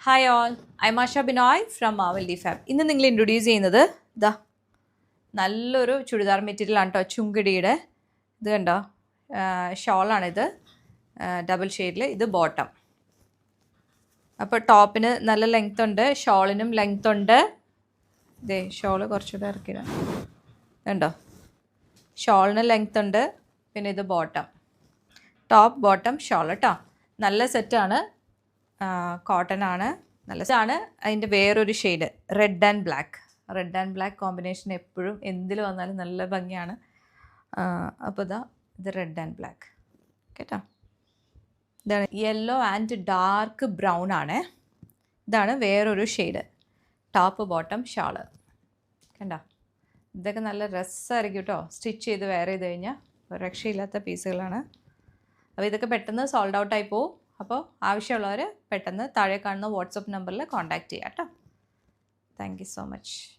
Hi all I Masha Binoy from മാവൽ ഡി ഫാബ് ഇന്ന് നിങ്ങൾ ഇൻട്രൊഡ്യൂസ് ചെയ്യുന്നത് ഇതാ നല്ലൊരു ചുരിദാർ മെറ്റീരിയൽ ആണ് കേട്ടോ ചുങ്കിടിയുടെ. ഇത് കണ്ടോ? ഷോളാണിത് ഡബിൾ ഷെയ്ഡിൽ ഇത്. ബോട്ടം അപ്പോൾ ടോപ്പിന് നല്ല ലെങ്ത് ഉണ്ട് ഷോളിനും ലെങ്ത് ഉണ്ട്. ഇതേ ഷോൾ കുറച്ചുകൂടെ ഇറക്കിയിടാം കണ്ടോ? ഷോളിന് ലെങ്ത് ഉണ്ട് പിന്നെ ഇത് ബോട്ടം ടോപ്പ് ബോട്ടം ഷോൾ കേട്ടോ നല്ല സെറ്റാണ് കോട്ടൺ ആണ്. നല്ല ഇതാണ് അതിന്റെ വേറൊരു shade red and black red and black combination എപ്പോഴും എന്തിൽ വന്നാലും നല്ല ഭംഗിയാണ്. അപ്പോൾ ഇതാ ഇത് റെഡ് ആൻഡ് ബ്ലാക്ക് കേട്ടോ? ഇതാണ് യെല്ലോ ആൻഡ് ഡാർക്ക് ബ്രൗൺ ആണ്. ഇതാണ് വേറൊരു ഷെയ്ഡ് ടോപ്പ് ബോട്ടം ഷാൾ കണ്ടോ? ഇതൊക്കെ നല്ല രസമായിരിക്കും കേട്ടോ സ്റ്റിച്ച് ചെയ്ത് വെയർ ചെയ്ത് കഴിഞ്ഞാൽ രക്ഷയില്ലാത്ത പീസുകളാണ് അപ്പോൾ ഇതൊക്കെ പെട്ടെന്ന് സോൾഡ് ഔട്ടായി പോവും. അപ്പോൾ ആവശ്യമുള്ളവർ പെട്ടെന്ന് താഴെ കാണുന്ന വാട്സപ്പ് നമ്പറിൽ കോൺടാക്റ്റ് ചെയ്യാം കേട്ടോ താങ്ക് സോ മച്ച്